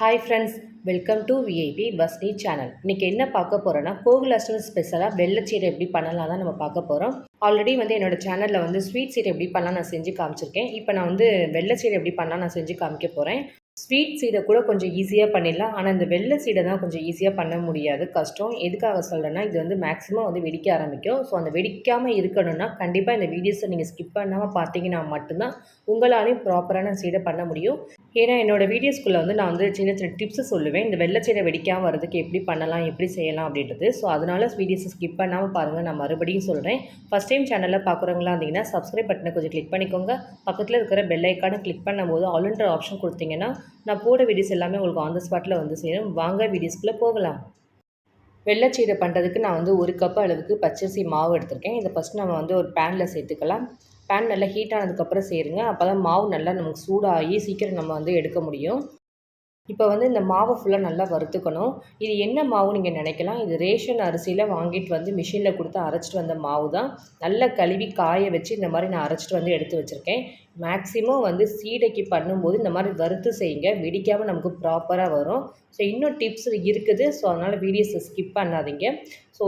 Hi friends welcome to VIP பஸ்னி channel இன்றைக்கி என்ன பார்க்க போகிறோன்னா கோகுலாஷ்டமி ஸ்பெஷலாக வெள்ளச்சீரை எப்படி பண்ணலாம் தான் நம்ம பார்க்க போகிறோம் ஆல்ரெடி வந்து என்னோடய சேனலில் வந்து ஸ்வீட் சீரை எப்படி பண்ணலாம் நான் செஞ்சு காமிச்சிருக்கேன். இப்போ நான் வந்து வெள்ளச்சீரை எப்படி பண்ணலாம் நான் செஞ்சு காமிக்க போகிறேன் ஸ்வீட் சீடை கூட கொஞ்சம் ஈஸியாக பண்ணிடலாம். ஆனால் இந்த வெள்ளை சீடை தான் கொஞ்சம் ஈஸியாக பண்ண முடியாது. கஷ்டம். எதுக்காக சொல்கிறேன்னா இது வந்து மேக்ஸிமம் வந்து வெடிக்க ஆரம்பிக்கும். ஸோ அந்த வெடிக்காமல் இருக்கணும்னா கண்டிப்பாக இந்த வீடியோஸை நீங்கள் ஸ்கிப் பண்ணாமல் பார்த்தீங்கன்னா மட்டும்தான் உங்களாலையும் ப்ராப்பரான சீடை பண்ண முடியும். ஏன்னா என்னோடய வீடியோஸ்குள்ளே வந்து நான் வந்து சின்ன சின்ன டிப்ஸு சொல்லுவேன். இந்த வெள்ளை சீடை வெடிக்காமல் வரதுக்கு எப்படி பண்ணலாம் எப்படி செய்யலாம் அப்படின்றது. ஸோ அதனால் வீடியோஸை ஸ்கிப் பண்ணாமல் பாருங்கள் நான் மறுபடியும் சொல்கிறேன் ஃபஸ்ட் டைம் சேனலில் பார்க்குறவங்களா இருந்தீங்கன்னா சப்ஸ்கிரைப் பட்டனை கொஞ்சம் கிளிக் பண்ணிக்கோங்க. பக்கத்தில் இருக்கிற பெல் ஐக்கானை கிளிக் பண்ணும்போது ஆல்ன்ற ஆப்ஷன் கொடுத்தீங்கன்னா நான் போட வீடியோஸ் எல்லாமே உங்களுக்கு ஆன் த ஸ்பாட்டில் வந்து சேரும். வாங்க வீடியோஸ்குள்ளே போகலாம். வெள்ளைச்சீரை பண்ணுறதுக்கு நான் வந்து ஒரு கப் அளவுக்கு பச்சரிசி மாவு எடுத்திருக்கேன். இதை ஃபஸ்ட் நம்ம வந்து ஒரு பேனில் சேர்த்துக்கலாம். பேன் நல்லா ஹீட் ஆனதுக்கப்புறம் சேருங்க. அப்போ தான் மாவு நல்லா நமக்கு சூடாகி சீக்கிரம் நம்ம வந்து எடுக்க முடியும். இப்போ வந்து இந்த மாவை ஃபுல்லாக நல்லா வறுத்துக்கணும். இது என்ன மாவு நீங்கள் நினைக்கலாம். இது ரேஷன் அரிசியில் வாங்கிட்டு வந்து மிஷினில் கொடுத்து அரைச்சிட்டு வந்த மாவு தான் நல்லா கழுவி காய வச்சு இந்த மாதிரி நான் அரைச்சிட்டு வந்து எடுத்து வச்சுருக்கேன். மேக்ஸிமம் வந்து சீடைக்கு பண்ணும்போது இந்த மாதிரி வறுத்து செய்யுங்க. வெடிக்காமல் நமக்கு ப்ராப்பராக வரும். ஸோ இன்னும் டிப்ஸ் இருக்குது. ஸோ அதனால் வீடியோஸை ஸ்கிப் பண்ணாதீங்க. ஸோ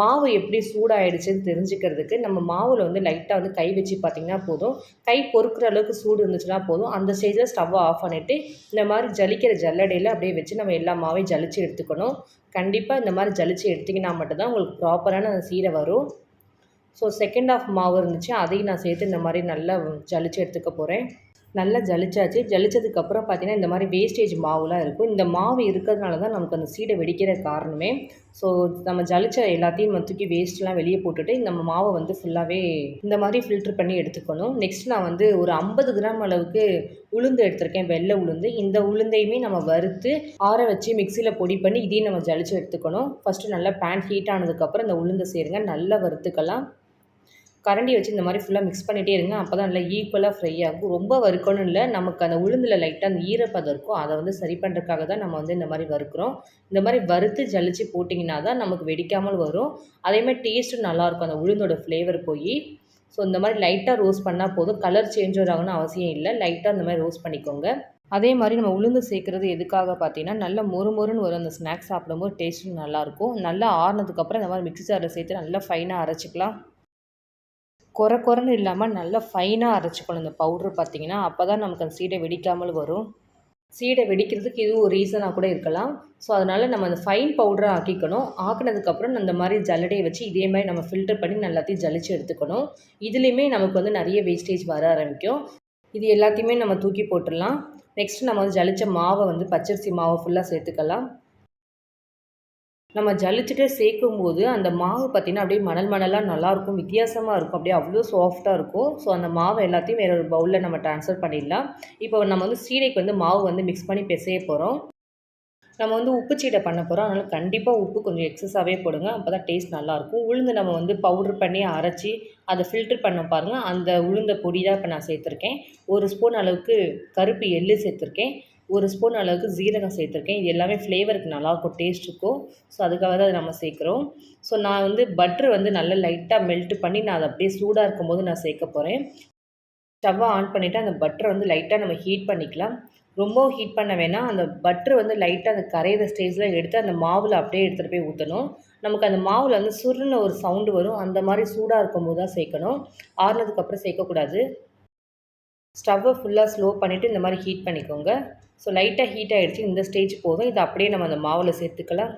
மாவு எப்படி சூடாயிடுச்சுன்னு தெரிஞ்சுக்கிறதுக்கு நம்ம மாவில் வந்து லைட்டாக வந்து கை வச்சு பார்த்திங்கன்னா போதும். கை பொறுக்கிற அளவுக்கு சூடு இருந்துச்சுன்னா போதும். அந்த ஸ்டேஜில் ஸ்டவ்வை ஆஃப் பண்ணிவிட்டு இந்த மாதிரி ஜலிக்கிற ஜல்லடையில் அப்படியே வச்சு நம்ம எல்லா மாவையும் ஜலிச்சு எடுத்துக்கணும். கண்டிப்பாக இந்த மாதிரி ஜலிச்சு எடுத்திங்கன்னா மட்டும்தான் உங்களுக்கு ப்ராப்பரான அந்த சீரை வரும். ஸோ செகண்ட் ஆஃப் மாவு இருந்துச்சு. அதையும் நான் சேர்த்து இந்த மாதிரி நல்லா ஜலிச்சு எடுத்துக்க போகிறேன் நல்லா ஜலிச்சாச்சு. ஜலிச்சதுக்கப்புறம் பார்த்திங்கன்னா இந்த மாதிரி வேஸ்டேஜ் மாவுலாம் இருக்கும். இந்த மாவு இருக்கிறதுனால தான் நமக்கு அந்த சீடை வெடிக்கிற காரணமே. ஸோ நம்ம ஜலிச்ச எல்லாத்தையும் தூக்கி வேஸ்ட்லாம் வெளியே போட்டுட்டு நம்ம மாவை வந்து ஃபுல்லாகவே இந்த மாதிரி ஃபில்ட்ரு பண்ணி எடுத்துக்கணும். நெக்ஸ்ட் நான் வந்து ஒரு ஐம்பது கிராம் அளவுக்கு உளுந்து எடுத்திருக்கேன். வெள்ளை உளுந்து. இந்த உளுந்தையுமே நம்ம வறுத்து ஆற வச்சு மிக்சியில் பொடி பண்ணி இதையும் நம்ம ஜலிச்சு எடுத்துக்கணும். ஃபஸ்ட்டு நல்லா பேன் ஹீட் ஆனதுக்கப்புறம் இந்த உளுந்தை சேருங்க. நல்லா வறுத்துக்கலாம். கரண்டி வச்சு இந்த மாதிரி ஃபுல்லாக மிக்ஸ் பண்ணிகிட்டே இருங்க. அப்போ தான் நல்லா ஈக்குவலாக ஃப்ரை ஆகும். ரொம்ப வறுக்கணும் இல்லை. நமக்கு அந்த உளுந்தில் லைட்டாக அந்த ஈரப்பதம் இருக்கும். அதை வந்து சரி பண்ணுறதுக்காக தான் நம்ம வந்து இந்த மாதிரி வறுக்கிறோம். இந்த மாதிரி வறுத்து ஜலிச்சு போட்டிங்கன்னா தான் நமக்கு வெடிக்காமல் வரும். அதேமாதிரி டேஸ்ட்டும் நல்லாயிருக்கும் அந்த உளுந்தோட ஃப்ளேவர் போய். ஸோ இந்த மாதிரி லைட்டாக ரோஸ்ட் பண்ணால் போதும். கலர் சேஞ்ச் ஆகணும்னு அவசியம் இல்லை. லைட்டாக இந்த மாதிரி ரோஸ்ட் பண்ணிக்கோங்க. அதே மாதிரி நம்ம உளுந்து சேர்க்குறது எதுக்காக பார்த்தீங்கன்னா நல்ல மொறு மொறுன்னு வரும். அந்த ஸ்நாக்ஸ் சாப்பிடும்போது டேஸ்ட்டும் நல்லாயிருக்கும் நல்லா ஆறுனதுக்கப்புறம் இந்த மாதிரி மிக்ஸி ஜாரில் சேர்த்து நல்லா ஃபைனாக அரைச்சிக்கலாம். குறை குறைன்னு இல்லாமல் நல்லா ஃபைனாக அரைச்சிக்கணும். இந்த பவுட்ரு பார்த்திங்கன்னா அப்போ தான் நமக்கு அந்த சீடை வெடிக்காமல் வரும். சீடை வெடிக்கிறதுக்கு இது ஒரு ரீசனாக கூட இருக்கலாம். ஸோ அதனால் நம்ம அந்த ஃபைன் பவுடரை ஆக்கிக்கணும். ஆக்கினதுக்கப்புறம் அந்த மாதிரி ஜல்லடையை வச்சு இதே மாதிரி நம்ம ஃபில்டர் பண்ணி நல்லாத்தையும் ஜலிச்சு எடுத்துக்கணும். இதுலேயுமே நமக்கு வந்து நிறைய வேஸ்டேஜ் வர ஆரம்பிக்கும். இது எல்லாத்தையுமே நம்ம தூக்கி போட்டுடலாம். நெக்ஸ்ட்டு நம்ம வந்து ஜலித்த மாவை வந்து பச்சரிசி மாவை ஃபுல்லாக சேர்த்துக்கலாம். நம்ம ஜலிச்சுட்டு சேர்க்கும் போது அந்த மாவு பார்த்திங்கன்னா அப்படியே மணல் மணலாக நல்லாயிருக்கும் வித்தியாசமாக இருக்கும். அப்படியே அவ்வளோ சாஃப்டாக இருக்கும். ஸோ அந்த மாவு எல்லாத்தையும் வேறு ஒரு பவுலில் நம்ம ட்ரான்ஸ்ஃபர் பண்ணிடலாம். இப்போ நம்ம வந்து சீடைக்கு வந்து மாவு வந்து மிக்ஸ் பண்ணி பிசைய போகிறோம் நம்ம வந்து உப்பு சீடை பண்ண போகிறோம் அதனால் கண்டிப்பாக உப்பு கொஞ்சம் எக்ஸஸாகவே போடுங்க. அப்போ தான் டேஸ்ட் நல்லாயிருக்கும். உளுந்து நம்ம வந்து பவுட்ரு பண்ணி அரைச்சி அதை ஃபில்ட்ரு பண்ண பாருங்கள் அந்த உளுந்த பொடி தான் இப்போ நான் சேர்த்துருக்கேன். ஒரு ஸ்பூன் அளவுக்கு கருப்பு எள்ளு சேர்த்துருக்கேன். ஒரு ஸ்பூன் அளவுக்கு ஜீரகம் சேர்த்துருக்கேன். இது எல்லாமே ஃப்ளேவருக்கு நல்லாயிருக்கும் டேஸ்ட் இருக்கும் ஸோ அதுக்காக தான் அதை நம்ம சேர்க்குறோம். ஸோ நான் வந்து பட்ரு வந்து நல்லா லைட்டாக மெல்ட் பண்ணி நான் அதை அப்படியே சூடாக இருக்கும்போது நான் சேர்க்க போகிறேன் ஸ்டவ்வை ஆன் பண்ணிவிட்டு அந்த பட்டரை வந்து லைட்டாக நம்ம ஹீட் பண்ணிக்கலாம். ரொம்ப ஹீட் பண்ண வேணாம். அந்த பட்ரு வந்து லைட்டாக அந்த கரையிற ஸ்டேஜில் எடுத்து அந்த மாவில் அப்படியே எடுத்துகிட்டு போய் ஊற்றணும் நமக்கு அந்த மாவில் வந்து சுருன்னு ஒரு சவுண்டு வரும். அந்த மாதிரி சூடாக இருக்கும்போது தான் சேர்க்கணும். ஆறுனதுக்கப்புறம் சேர்க்கக்கூடாது ஸ்டவ்வை ஃபுல்லாக ஸ்லோ பண்ணிவிட்டு இந்த மாதிரி ஹீட் பண்ணிக்கோங்க. ஸோ லைட்டாக ஹீட் ஆகிடுச்சு இந்த ஸ்டேஜ் போதும். இதை அப்படியே நம்ம அந்த மாவில் சேர்த்துக்கலாம்.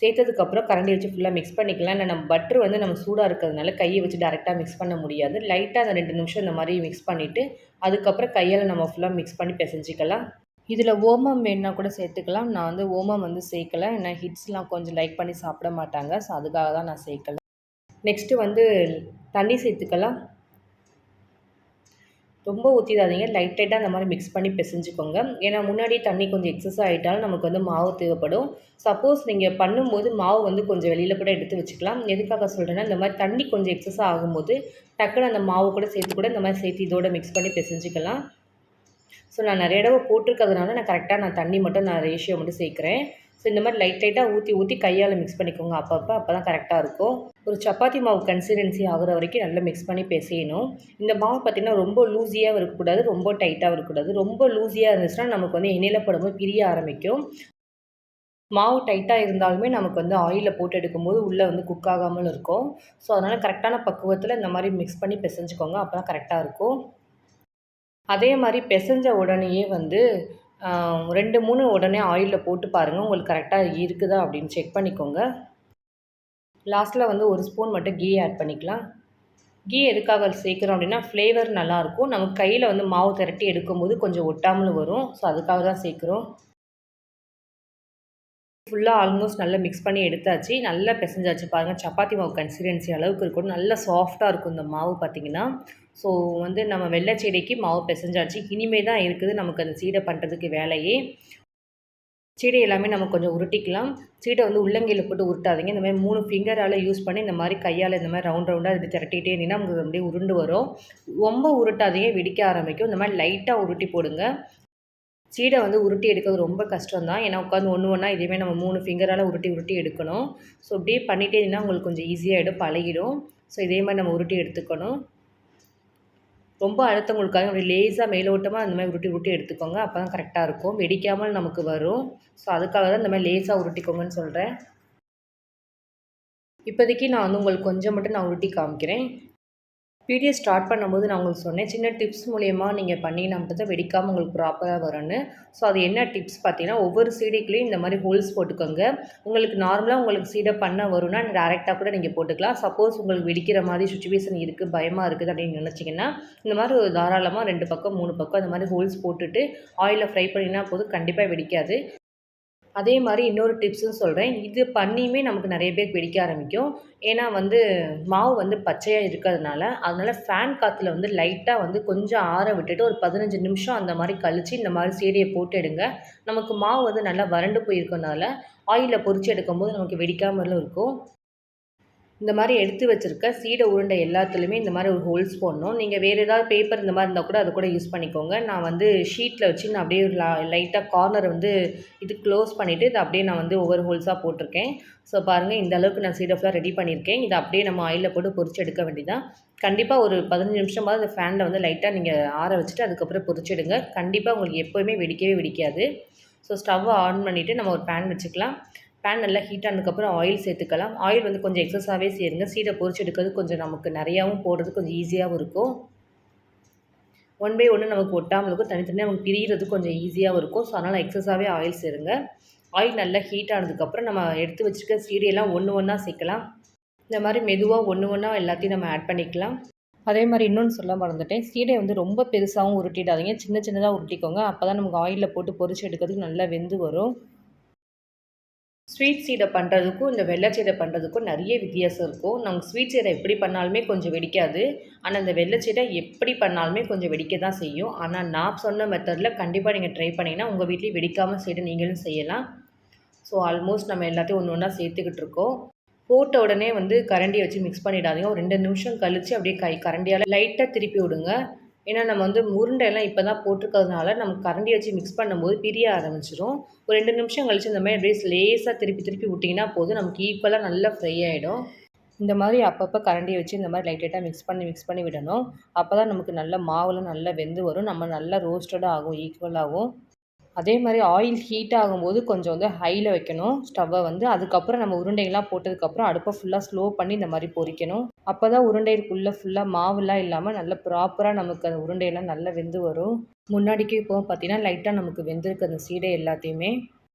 சேர்த்ததுக்கப்புறம் கரண்டி வச்சு ஃபுல்லாக மிக்ஸ் பண்ணிக்கலாம். இல்லை நம்ம பட்ரு வந்து நம்ம சூடாக இருக்கிறதுனால கையை வச்சு டேரெக்டாக மிக்ஸ் பண்ண முடியாது. லைட்டாக அந்த ரெண்டு நிமிஷம் இந்த மாதிரி மிக்ஸ் பண்ணிவிட்டு அதுக்கப்புறம் கையால் நம்ம ஃபுல்லாக மிக்ஸ் பண்ணி பிசைஞ்சிக்கலாம். இதில் ஓமம் வேணுன்னா கூட சேர்த்துக்கலாம். நான் வந்து ஓமம் வந்து சேர்க்கலை. ஏன்னா ஹிட்ஸ்லாம் கொஞ்சம் லைக் பண்ணி சாப்பிட மாட்டாங்க. ஸோ அதுக்காக தான் நான் சேர்க்கலை. நெக்ஸ்ட்டு வந்து தண்ணி சேர்த்துக்கலாம். ரொம்ப ஊற்றிடாதீங்க லைட் லைட்டாக அந்த மாதிரி மிக்ஸ் பண்ணி பிசைஞ்சுக்கோங்க. ஏன்னா முன்னாடி தண்ணி கொஞ்சம் எக்ஸஸ் ஆகிட்டாலும் நமக்கு வந்து மாவு தேவைப்படும். சப்போஸ் நீங்கள் பண்ணும்போது மாவு வந்து கொஞ்சம் வெளியில் கூட எடுத்து வச்சுக்கலாம். எதுக்காக சொல்கிறேன்னா இந்த மாதிரி தண்ணி கொஞ்சம் எக்ஸஸ் ஆகும்போது டக்குன்னு அந்த மாவு கூட சேர்த்து கூட இந்த மாதிரி சேர்த்து இதோட மிக்ஸ் பண்ணி பிசைஞ்சிக்கலாம். ஸோ நான் நிறைய தடவை போட்டிருக்கிறதுனால நான் கரெக்டாக நான் தண்ணி மட்டும் நான் ரேஷியோ மட்டும் சேர்க்குறேன். ஸோ இந்த மாதிரி லைட் லைட்டாக ஊற்றி ஊற்றி கையால் மிக்ஸ் பண்ணிக்கோங்க. அப்பப்போ அப்போ தான் கரெக்டாக இருக்கும். ஒரு சப்பாத்தி மாவு கன்சிஸ்டன்சி ஆகிற வரைக்கும் நல்லா மிக்ஸ் பண்ணி பிசையணும் இந்த மாவு பார்த்திங்கன்னா ரொம்ப லூஸியாகவும் இருக்கக்கூடாது ரொம்ப டைட்டாகவும் இருக்கக்கூடாது. ரொம்ப லூஸியாக இருந்துச்சுன்னா நமக்கு வந்து எண்ணெயில் போடும்போது பிரிய ஆரம்பிக்கும். மாவு டைட்டாக இருந்தாலுமே நமக்கு வந்து ஆயிலில் போட்டு எடுக்கும்போது உள்ளே வந்து குக் ஆகாமல் இருக்கும். ஸோ அதனால் கரெக்டான பக்குவத்தில் இந்த மாதிரி மிக்ஸ் பண்ணி பிசைஞ்சுக்கோங்க. அப்போ தான் கரெக்டாக இருக்கும். அதே மாதிரி பிசைஞ்ச உடனேயே வந்து ரெண்டு மூணு உடனே ஆயிலில் போட்டு பாருங்கள் உங்களுக்கு கரெக்டாக இருக்குதா அப்படின்னு செக் பண்ணிக்கோங்க. லாஸ்ட்டில் வந்து ஒரு ஸ்பூன் மட்டும் கீ ஆட் பண்ணிக்கலாம். கீ எதுக்காக சேர்க்குறோம் அப்படின்னா ஃப்ளேவர் நல்லாயிருக்கும். நம்ம கையில் வந்து மாவு திரட்டி எடுக்கும்போது கொஞ்சம் ஒட்டாமல் வரும். ஸோ அதுக்காக தான் சேர்க்குறோம். ஃபுல்லாக ஆல்மோஸ்ட் நல்லா மிக்ஸ் பண்ணி எடுத்தாச்சு. நல்லா பிசைஞ்சாச்சு பாருங்கள் சப்பாத்தி மாவு கன்சிஸ்டன்சி அளவுக்கு இருக்கும். நல்லா சாஃப்டாக இருக்கும் இந்த மாவு பார்த்திங்கன்னா ஸோ வந்து நம்ம வெள்ளை சீடைக்கு மாவு பிசைஞ்சாச்சு. இனிமே தான் இருக்குது. நமக்கு அந்த சீடை பண்ணுறதுக்கு வேலையே. சீடை எல்லாமே நம்ம கொஞ்சம் உருட்டிக்கலாம். சீடை வந்து உள்ளங்கையில் போட்டு உருட்டாதீங்க. இந்த மாதிரி மூணு ஃபிங்கரால் யூஸ் பண்ணி இந்த மாதிரி கையால் இந்த மாதிரி ரவுண்ட் ரவுண்டாக இப்படி திரட்டிகிட்டே இருந்தீங்கன்னா உங்களுக்கு அப்படியே உருண்டு வரும். ரொம்ப உருட்டாதீங்க. வெடிக்க ஆரம்பிக்கும். இந்த மாதிரி லைட்டாக உருட்டி போடுங்க. சீடை வந்து உருட்டி எடுக்கிறது ரொம்ப கஷ்டம் தான் ஏன்னா உட்காந்து ஒன்று ஒன்றா இதேமாதிரி நம்ம மூணு ஃபிங்கரால் உருட்டி உருட்டி எடுக்கணும். ஸோ இப்படியே பண்ணிகிட்டே இருந்தால் உங்களுக்கு கொஞ்சம் ஈஸியாகிடும் பழகிடும். ஸோ இதே மாதிரி நம்ம உருட்டி எடுத்துக்கணும். ரொம்ப அழுத்தம் கொடுக்காது அப்படி லேஸாக மேலோட்டமாக அந்த மாதிரி உருட்டி உருட்டி எடுத்துக்கோங்க. அப்போ தான் கரெக்டாக இருக்கும். வெடிக்காமல் நமக்கு வரும். ஸோ அதுக்காக தான் இந்த மாதிரி லேஸாக உருட்டிக்கோங்கன்னு சொல்கிறேன் இப்போதைக்கு நான் வந்து உங்களுக்கு கொஞ்சம் மட்டும் நான் உருட்டி காமிக்கிறேன். பிடிஎஸ் ஸ்டார்ட் பண்ணும்போது நான் உங்களுக்கு சொன்னேன் சின்ன டிப்ஸ் மூலியமாக நீங்கள் பண்ணிங்கன்னா மட்டும் தான் வெடிக்காமல் உங்களுக்கு ப்ராப்பராக வரும்னு. ஸோ அது என்ன டிப்ஸ் பார்த்தீங்கன்னா ஒவ்வொரு சீடைக்குள்ளேயும் இந்த மாதிரி ஹோல்ஸ் போட்டுக்கோங்க. உங்களுக்கு நார்மலாக உங்களுக்கு சீடை பண்ண வரும்னா டேரெக்டாக கூட நீங்கள் போட்டுக்கலாம். சப்போஸ் உங்களுக்கு வெடிக்கிற மாதிரி சுச்சுவேஷன் இருக்குது பயமாக இருக்குது அப்படின்னு நினச்சிங்கன்னா இந்த மாதிரி ஒரு தாராளமாக ரெண்டு பக்கம் மூணு பக்கம் இந்த மாதிரி ஹோல்ஸ் போட்டுட்டு ஆயிலில் ஃப்ரை பண்ணினா போதும். கண்டிப்பாக வெடிக்காது. அதே மாதிரி இன்னொரு டிப்ஸும் சொல்கிறேன் இது பண்ணியுமே நமக்கு நிறைய பேர் பிடிக்க ஆரம்பிக்கும். ஏன்னா வந்து மாவு வந்து பச்சையாக இருக்கிறதுனால அதனால் ஃபேன் காற்றுல வந்து லைட்டாக வந்து கொஞ்சம் ஆற விட்டுட்டு ஒரு பதினஞ்சு நிமிஷம் அந்த மாதிரி கழித்து இந்த மாதிரி சீடையை போட்டு எடுங்க. நமக்கு மாவு வந்து நல்லா வறண்டு போயிருக்கனால ஆயிலில் பொறிச்சு எடுக்கும்போது நமக்கு வெடிக்காமலும் இருக்கும். இந்த மாதிரி எடுத்து வச்சுருக்க சீடை உருண்டை எல்லாத்துலேயுமே இந்த மாதிரி ஒரு ஹோல்ஸ் போடணும். நீங்கள் வேறு ஏதாவது பேப்பர் இந்த மாதிரி இருந்தால் கூட அதை கூட யூஸ் பண்ணிக்கோங்க. நான் வந்து ஷீட்டில் வச்சு நான் அப்படியே லைட்டாக கார்னர் வந்து இது க்ளோஸ் பண்ணிவிட்டு இதை அப்படியே நான் வந்து ஒவ்வொரு ஹோல்ஸாக போட்டிருக்கேன். ஸோ பாருங்கள் இந்த அளவுக்கு நான் சீடை ஃபுல்லாக ரெடி பண்ணியிருக்கேன். இதை அப்படியே நம்ம ஆயிலில் போட்டு பொறிச்சு எடுக்க வேண்டியதான் கண்டிப்பாக ஒரு பதினஞ்சு நிமிஷமாவது அந்த ஃபேனில் வந்து லைட்டாக நீங்கள் ஆற வச்சுட்டு அதுக்கப்புறம் பொறிச்சிடுங்க கண்டிப்பாக உங்களுக்கு எப்போயுமே வெடிக்கவே வெடிக்காது. ஸோ ஸ்டவ்வை ஆன் பண்ணிவிட்டு நம்ம ஒரு பேன் வச்சுக்கலாம். பேன் நல்லா ஹீட் ஆனதுக்கப்புறம் ஆயில் சேர்த்துக்கலாம். ஆயில் வந்து கொஞ்சம் எக்ஸஸாகவே சேருங்க. சீடை பொறிச்சு எடுக்கிறது கொஞ்சம் நமக்கு நிறையாவும் போடுறது கொஞ்சம் ஈஸியாகவும் இருக்கும். ஒன் பை ஒன்று நமக்கு ஒட்டாமல் இருக்கும். தனித்தனியாக நமக்கு பிரிகிறது கொஞ்சம் ஈஸியாகவும் இருக்கும். ஸோ அதனால் எக்ஸஸாகவே ஆயில் சேருங்க. ஆயில் நல்லா ஹீட் ஆனதுக்கப்புறம் நம்ம எடுத்து வச்சுருக்க சீடையெல்லாம் ஒன்று ஒன்றா சேர்க்கலாம். இந்த மாதிரி மெதுவாக ஒன்று ஒன்றா எல்லாத்தையும் நம்ம ஆட் பண்ணிக்கலாம். அதே மாதிரி இன்னொன்று சொல்ல மறந்துட்டேன். சீடை வந்து ரொம்ப பெருசாகவும் உருட்டிடாதீங்க. சின்ன சின்னதாக உருட்டிக்கோங்க. அப்போ தான் நமக்கு ஆயிலில் போட்டு பொறிச்சு எடுக்கிறதுக்கு நல்லா வெந்து வரும். ஸ்வீட் சீடை பண்ணுறதுக்கும் இந்த வெள்ளை சீடை பண்ணுறதுக்கும் நிறைய வித்தியாசம் இருக்கும். நாங்கள் ஸ்வீட் சீடை எப்படி பண்ணாலுமே கொஞ்சம் வெடிக்காது. ஆனால் இந்த வெள்ளை சீடை எப்படி பண்ணாலுமே கொஞ்சம் வெடிக்க தான் செய்யும். ஆனால் நான் சொன்ன மெத்தடில் கண்டிப்பாக நீங்கள் ட்ரை பண்ணிங்கன்னா உங்கள் வீட்லேயும் வெடிக்காமல் சீடை நீங்களும் செய்யலாம். ஸோ ஆல்மோஸ்ட் நம்ம எல்லாத்தையும் ஒன்று ஒன்றா சேர்த்துக்கிட்டு இருக்கோம். போட்ட உடனே வந்து கரண்டியை வச்சு மிக்ஸ் பண்ணிடாதீங்க. ஒரு ரெண்டு நிமிஷம் கழித்து அப்படியே கை கரண்டியால் லைட்டாக திருப்பி விடுங்க. ஏன்னா நம்ம வந்து உருண்டையெல்லாம் இப்போ தான் போட்டிருக்கிறதுனால நம்ம கரண்டி வச்சு மிக்ஸ் பண்ணும்போது பிரிய ஆரம்பிச்சிடும் ஒரு ரெண்டு நிமிஷம் கழிச்சு இந்த மாதிரி அப்படியே லேஸாக திருப்பி திருப்பி விட்டிங்கன்னா போதும். நமக்கு ஈக்குவலாக நல்லா ஃப்ரை ஆகிடும் இந்த மாதிரி அப்பப்போ கரண்டியை வச்சு இந்த மாதிரி லைட் லைட்டாக மிக்ஸ் பண்ணி மிக்ஸ் பண்ணி விடணும். அப்போ தான் நமக்கு நல்ல மாவுலாம் நல்லா வெந்து வரும். நம்ம நல்லா ரோஸ்டடாக ஆகும் ஈக்குவலாகவும் அதே மாதிரி ஆயில் ஹீட் ஆகும்போது கொஞ்சம் வந்து ஹையில் வைக்கணும். ஸ்டவ்வை வந்து அதுக்கப்புறம் நம்ம உருண்டைகள்லாம் போட்டதுக்கப்புறம் அடுப்பை ஃபுல்லாக ஸ்லோ பண்ணி இந்த மாதிரி பொரிக்கணும் அப்போ தான் உருண்டைக்குள்ளே ஃபுல்லாக மாவுலாம் இல்லாமல் நல்ல ப்ராப்பராக நமக்கு அந்த உருண்டையெல்லாம் நல்லா வெந்து வரும். முன்னாடிக்கு இப்போ பார்த்திங்கன்னா லைட்டாக நமக்கு வெந்திருக்கு அந்த சீடை எல்லாத்தையுமே.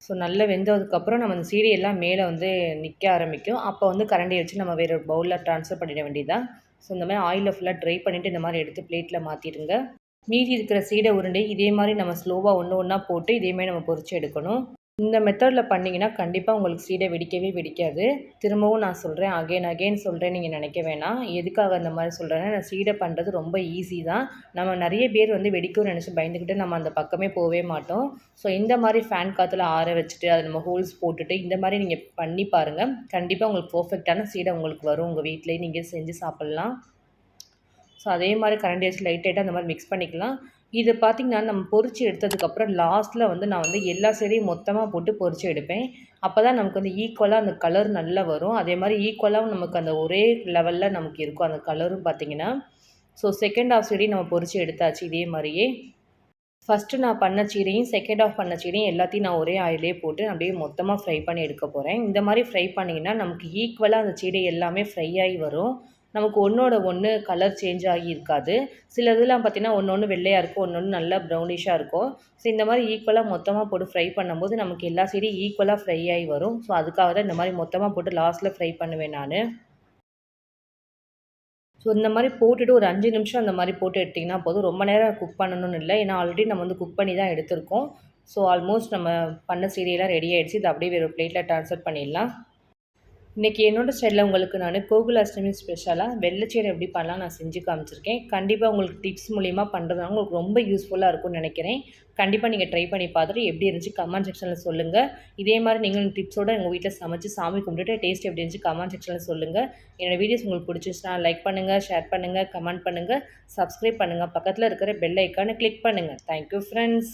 ஸோ நல்லா வெந்ததுக்கப்புறம் நம்ம அந்த சீடையெல்லாம் மேலே வந்து நிற்க ஆரம்பிக்கும். அப்போ வந்து கரண்டியை வச்சு நம்ம வேறு ஒரு பவுலில் ட்ரான்ஸ்ஃபர் பண்ணிட வேண்டியதான் ஸோ இந்த மாதிரி ஆயிலில் ஃபுல்லாக ட்ரை பண்ணிவிட்டு இந்த மாதிரி எடுத்து பிளேட்டில் மாற்றிடுங்க மீதி இருக்கிற சீடை உருண்டை இதே மாதிரி நம்ம ஸ்லோவாக ஒன்று ஒன்றா போட்டு இதே மாதிரி நம்ம பொறிச்சு எடுக்கணும். இந்த மெத்தடில் பண்ணிங்கன்னா கண்டிப்பாக உங்களுக்கு சீடை வெடிக்கவே வெடிக்காது. திரும்பவும் நான் சொல்கிறேன் அகைன் அகைன் சொல்கிறேன் நீங்கள் நினைக்க வேணாம். எதுக்காக அந்த மாதிரி சொல்கிறேன்னா நான் சீடை பண்ணுறது ரொம்ப ஈஸி தான். நம்ம நிறைய பேர் வந்து வெடிக்கும்னு நினச்சி பயந்துக்கிட்டு நம்ம அந்த பக்கமே போகவே மாட்டோம். ஸோ இந்த மாதிரி ஃபேன் காற்றுல ஆற வச்சுட்டு அதை நம்ம ஹோல்ஸ் போட்டுட்டு இந்த மாதிரி நீங்கள் பண்ணி பாருங்கள் கண்டிப்பாக உங்களுக்கு பர்ஃபெக்டான சீடை உங்களுக்கு வரும். உங்கள் வீட்டிலேயே நீங்கள் செஞ்சு சாப்பிட்லாம். ஸோ அதே மாதிரி கரண்டி வச்சு லைட் லைட்டாக அந்த மாதிரி மிக்ஸ் பண்ணிக்கலாம். இது பார்த்திங்கன்னா நம்ம பொறிச்சு எடுத்ததுக்கப்புறம் லாஸ்ட்டில் வந்து நான் வந்து எல்லா சைடையும் மொத்தமாக போட்டு பொறிச்சு எடுப்பேன். அப்போ தான் நமக்கு வந்து ஈக்குவலாக அந்த கலர் நல்லா வரும். அதே மாதிரி ஈக்குவலாகவும் நமக்கு அந்த ஒரே லெவலில் நமக்கு இருக்கும் அந்த கலரும் பார்த்திங்கன்னா ஸோ செகண்ட் ஆஃப் சைடையும் நம்ம பொறிச்சு எடுத்தாச்சு இதே மாதிரியே. ஃபஸ்ட்டு நான் பண்ண சீடையும் செகண்ட் ஆஃப் பண்ண சீடையும் எல்லாத்தையும் நான் ஒரே ஆயிலே போட்டு அப்படியே மொத்தமாக ஃப்ரை பண்ணி எடுக்க போகிறேன் இந்த மாதிரி ஃப்ரை பண்ணிங்கன்னா நமக்கு ஈக்குவலாக அந்த சீடை எல்லாமே ஃப்ரை ஆகி வரும். நமக்கு ஒன்றோட ஒன்று கலர் சேஞ்ச் ஆகி இருக்காது. சில இதெல்லாம் பார்த்திங்கன்னா ஒன்று ஒன்று வெள்ளையாக இருக்கும் ஒன்று ஒன்று நல்லா ப்ரௌனிஷாக இருக்கும். ஸோ இந்த மாதிரி ஈக்குவலாக மொத்தமாக போட்டு ஃப்ரை பண்ணும்போது நமக்கு எல்லா சைடையும் ஈக்குவலாக ஃப்ரை ஆகி வரும். ஸோ அதுக்காக தான் இந்த மாதிரி மொத்தமாக போட்டு லாஸ்ட்டில் ஃப்ரை பண்ணுவேன் நான். ஸோ இந்த மாதிரி போட்டுட்டு ஒரு அஞ்சு நிமிஷம் அந்த மாதிரி போட்டு எடுத்திங்கன்னா போதும். ரொம்ப நேரம் குக் பண்ணணும்னு இல்லை. ஏன்னா ஆல்ரெடி நம்ம வந்து குக் பண்ணி தான் எடுத்திருக்கோம். ஸோ ஆல்மோஸ்ட் நம்ம பண்ண சீரியலாக ரெடி ஆகிடுச்சு இது அப்படியே வேறு பிளேட்டில் ட்ரான்ஸ்ஃபர் பண்ணிடலாம். இன்றைக்கி என்னோடய ஸ்டைலில் உங்களுக்கு நான் கோகுலாஷ்டமி ஸ்பெஷலாக வெள்ளைச்சீரை எப்படி பண்ணலாம் நான் செஞ்சு காமிச்சிருக்கேன். கண்டிப்பாக உங்களுக்கு டிப்ஸ் மூலிமா பண்ணுறதுனால உங்களுக்கு ரொம்ப யூஸ்ஃபுல்லாக இருக்கும்னு நினைக்கிறேன். கண்டிப்பாக நீங்கள் ட்ரை பண்ணி பார்த்துட்டு எப்படி இருந்துச்சு கமெண்ட் செக்ஷனில் சொல்லுங்கள் இதே மாதிரி நீங்களும் டிப்ஸோடு எங்கள் வீட்டில் சமைச்சு சாமி கும்பிட்டுட்டு டேஸ்ட் எப்படி இருந்துச்சு கமெண்ட் செக்ஷனில் சொல்லுங்கள் என்னோடய வீடியோஸ் உங்களுக்கு பிடிச்சிச்சுன்னா லைக் பண்ணுங்கள் ஷேர் பண்ணுங்கள் கமெண்ட் பண்ணுங்கள் சப்ஸ்கிரைப் பண்ணுங்கள் பக்கத்தில் இருக்கிற பெல் ஐக்கானை கிளிக் பண்ணுங்கள் தேங்க்யூ ஃப்ரெண்ட்ஸ்